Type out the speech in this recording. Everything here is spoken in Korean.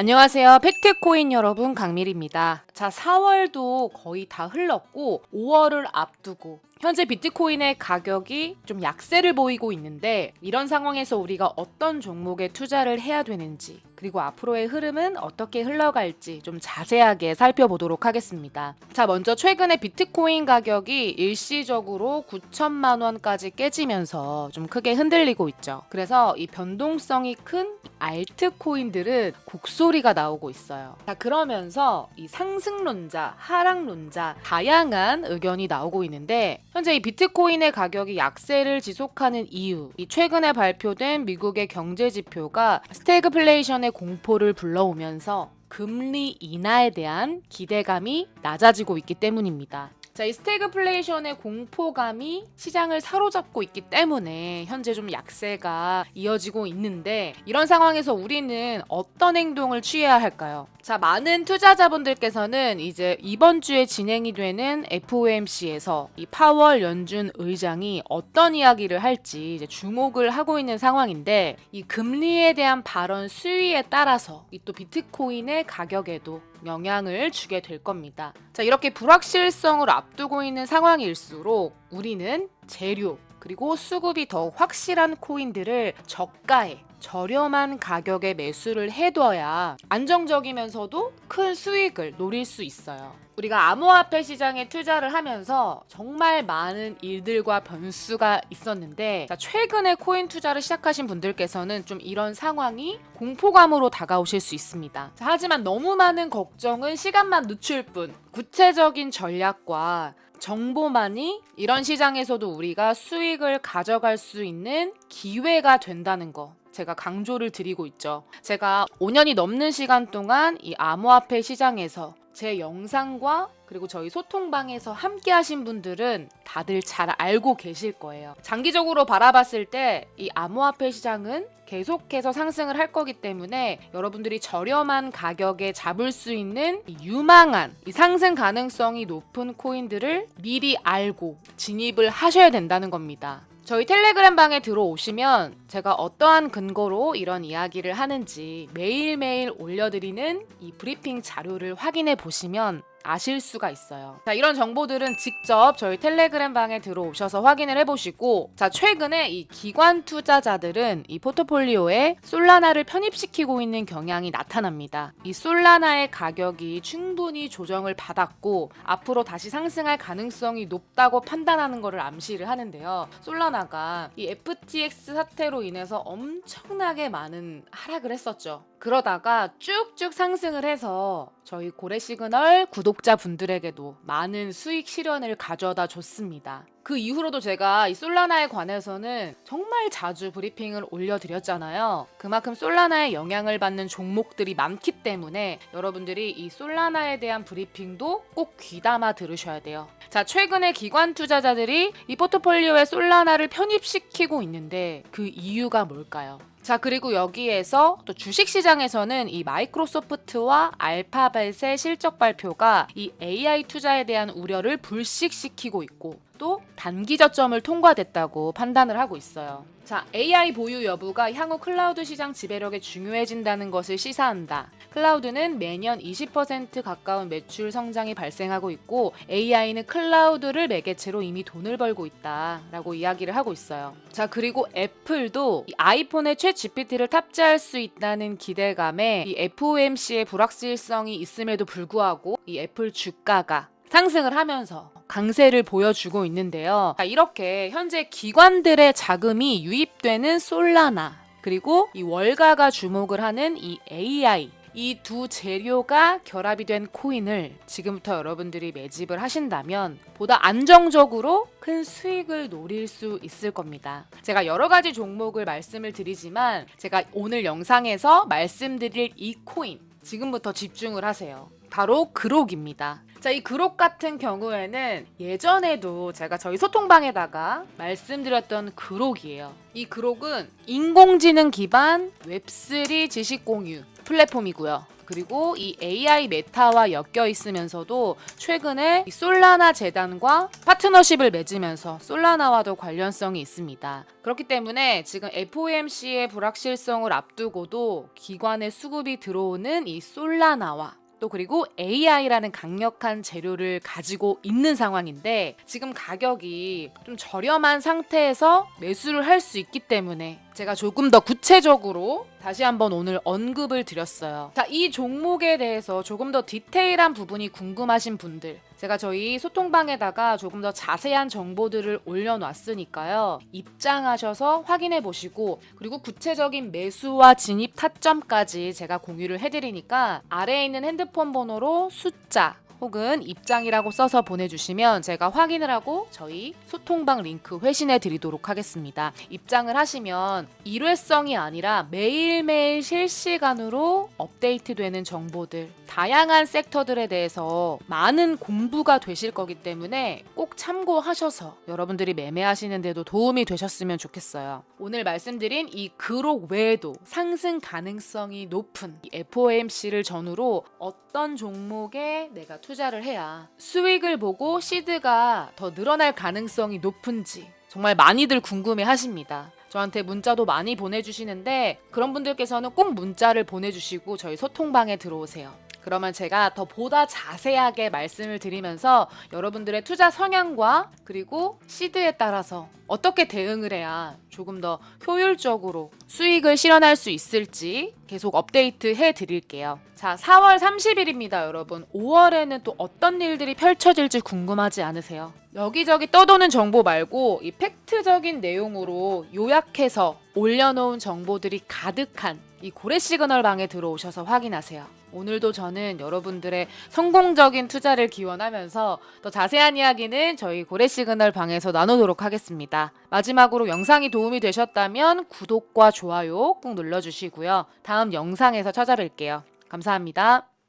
안녕하세요. 팩트코인 여러분, 강밀입니다. 자, 4월도 거의 다 흘렀고, 5월을 앞두고, 현재 비트코인의 가격이 좀 약세를 보이고 있는데, 이런 상황에서 우리가 어떤 종목에 투자를 해야 되는지, 그리고 앞으로의 흐름은 어떻게 흘러갈지 좀 자세하게 살펴보도록 하겠습니다. 자, 먼저 최근에 비트코인 가격이 일시적으로 9천만 원까지 깨지면서 좀 크게 흔들리고 있죠. 그래서 이 변동성이 큰 알트코인들은 곡소리가 나오고 있어요. 자, 그러면서 이 상승론자, 하락론자 다양한 의견이 나오고 있는데 현재 이 비트코인의 가격이 약세를 지속하는 이유, 이 최근에 발표된 미국의 경제 지표가 스태그플레이션의 공포를 불러오면서 금리 인하에 대한 기대감이 낮아지고 있기 때문입니다. 자, 이 스태그플레이션의 공포감이 시장을 사로잡고 있기 때문에 현재 좀 약세가 이어지고 있는데 이런 상황에서 우리는 어떤 행동을 취해야 할까요? 자, 많은 투자자분들께서는 이제 이번 주에 진행이 되는 FOMC에서 이 파월 연준 의장이 어떤 이야기를 할지 이제 주목을 하고 있는 상황인데 이 금리에 대한 발언 수위에 따라서 이 또 비트코인의 가격에도 영향을 주게 될 겁니다. 자, 이렇게 불확실성을 앞두고 있는 상황일수록 우리는 재료 그리고 수급이 더 확실한 코인들을 저가에 저렴한 가격에 매수를 해둬야 안정적이면서도 큰 수익을 노릴 수 있어요. 우리가 암호화폐 시장에 투자를 하면서 정말 많은 일들과 변수가 있었는데 자, 최근에 코인 투자를 시작하신 분들께서는 좀 이런 상황이 공포감으로 다가오실 수 있습니다. 자, 하지만 너무 많은 걱정은 시간만 늦출 뿐 구체적인 전략과 정보만이 이런 시장에서도 우리가 수익을 가져갈 수 있는 기회가 된다는 거 제가 강조를 드리고 있죠. 제가 5년이 넘는 시간 동안 이 암호화폐 시장에서 제 영상과 그리고 저희 소통방에서 함께 하신 분들은 다들 잘 알고 계실 거예요. 장기적으로 바라봤을 때 이 암호화폐 시장은 계속해서 상승을 할 거기 때문에 여러분들이 저렴한 가격에 잡을 수 있는 이 유망한 이 상승 가능성이 높은 코인들을 미리 알고 진입을 하셔야 된다는 겁니다. 저희 텔레그램 방에 들어오시면 제가 어떠한 근거로 이런 이야기를 하는지 매일매일 올려드리는 이 브리핑 자료를 확인해 보시면 아실 수가 있어요. 자, 이런 정보들은 직접 저희 텔레그램 방에 들어오셔서 확인을 해보시고, 자, 최근에 이 기관 투자자들은 이 포트폴리오에 솔라나를 편입시키고 있는 경향이 나타납니다. 이 솔라나의 가격이 충분히 조정을 받았고, 앞으로 다시 상승할 가능성이 높다고 판단하는 것을 암시를 하는데요. 솔라나가 이 FTX 사태로 인해서 엄청나게 많은 하락을 했었죠. 그러다가 쭉쭉 상승을 해서 저희 고래 시그널 구독자분들에게도 많은 수익 실현을 가져다 줬습니다. 그 이후로도 제가 이 솔라나에 관해서는 정말 자주 브리핑을 올려드렸잖아요. 그만큼 솔라나에 영향을 받는 종목들이 많기 때문에 여러분들이 이 솔라나에 대한 브리핑도 꼭 귀담아 들으셔야 돼요. 자, 최근에 기관 투자자들이 이 포트폴리오에 솔라나를 편입시키고 있는데 그 이유가 뭘까요? 자, 그리고 여기에서 또 주식 시장에서는 이 마이크로소프트와 알파벳의 실적 발표가 이 AI 투자에 대한 우려를 불식시키고 있고 또 단기 저점을 통과됐다고 판단을 하고 있어요. 자, AI 보유 여부가 향후 클라우드 시장 지배력에 중요해진다는 것을 시사한다. 클라우드는 매년 20% 가까운 매출 성장이 발생하고 있고 AI는 클라우드를 매개체로 이미 돈을 벌고 있다라고 이야기를 하고 있어요. 자, 그리고 애플도 이 아이폰에 최 GPT를 탑재할 수 있다는 기대감에 이 FOMC의 불확실성이 있음에도 불구하고 이 애플 주가가 상승을 하면서 강세를 보여주고 있는데요. 자, 이렇게 현재 기관들의 자금이 유입되는 솔라나 그리고 이 월가가 주목을 하는 이 AI 이두 재료가 결합이 된 코인을 지금부터 여러분들이 매집을 하신다면 보다 안정적으로 큰 수익을 노릴 수 있을 겁니다. 제가 여러 가지 종목을 말씀을 드리지만 제가 오늘 영상에서 말씀드릴 이 코인 지금부터 집중을 하세요. 바로 그록입니다. 자, 이 그록 같은 경우에는 예전에도 제가 저희 소통방에다가 말씀드렸던 그록이에요. 이 그록은 인공지능 기반 웹3 지식 공유 플랫폼이고요. 그리고 이 AI 메타와 엮여 있으면서도 최근에 이 솔라나 재단과 파트너십을 맺으면서 솔라나와도 관련성이 있습니다. 그렇기 때문에 지금 FOMC의 불확실성을 앞두고도 기관의 수급이 들어오는 이 솔라나와 또 그리고 AI라는 강력한 재료를 가지고 있는 상황인데 지금 가격이 좀 저렴한 상태에서 매수를 할 수 있기 때문에 제가 조금 더 구체적으로 다시 한번 오늘 언급을 드렸어요. 자, 이 종목에 대해서 조금 더 디테일한 부분이 궁금하신 분들 제가 저희 소통방에다가 조금 더 자세한 정보들을 올려놨으니까요. 입장하셔서 확인해 보시고 그리고 구체적인 매수와 진입 타점까지 제가 공유를 해드리니까 아래에 있는 핸드폰 번호로 숫자 혹은 입장이라고 써서 보내주시면 제가 확인을 하고 저희 소통방 링크 회신해 드리도록 하겠습니다. 입장을 하시면 일회성이 아니라 매일매일 실시간으로 업데이트되는 정보들, 다양한 섹터들에 대해서 많은 공부가 되실 거기 때문에 꼭 참고하셔서 여러분들이 매매하시는데도 도움이 되셨으면 좋겠어요. 오늘 말씀드린 이 그록 외에도 상승 가능성이 높은 이 FOMC를 전후로 어떤 종목에 내가 투자를 해야 수익을 보고 시드가 더 늘어날 가능성이 높은지 정말 많이들 궁금해 하십니다. 저한테 문자도 많이 보내주시는데 그런 분들께서는 꼭 문자를 보내주시고 저희 소통방에 들어오세요. 그러면 제가 더 보다 자세하게 말씀을 드리면서 여러분들의 투자 성향과 그리고 시드에 따라서 어떻게 대응을 해야 조금 더 효율적으로 수익을 실현할 수 있을지 계속 업데이트 해 드릴게요. 자, 4월 30일입니다, 여러분. 5월에는 또 어떤 일들이 펼쳐질지 궁금하지 않으세요? 여기저기 떠도는 정보 말고 이 팩트적인 내용으로 요약해서 올려놓은 정보들이 가득한 이 고래 시그널 방에 들어오셔서 확인하세요. 오늘도 저는 여러분들의 성공적인 투자를 기원하면서 더 자세한 이야기는 저희 고래 시그널 방에서 나누도록 하겠습니다. 마지막으로 영상이 도움이 되셨다면 구독과 좋아요 꾹 눌러주시고요. 다음 영상에서 찾아뵐게요. 감사합니다.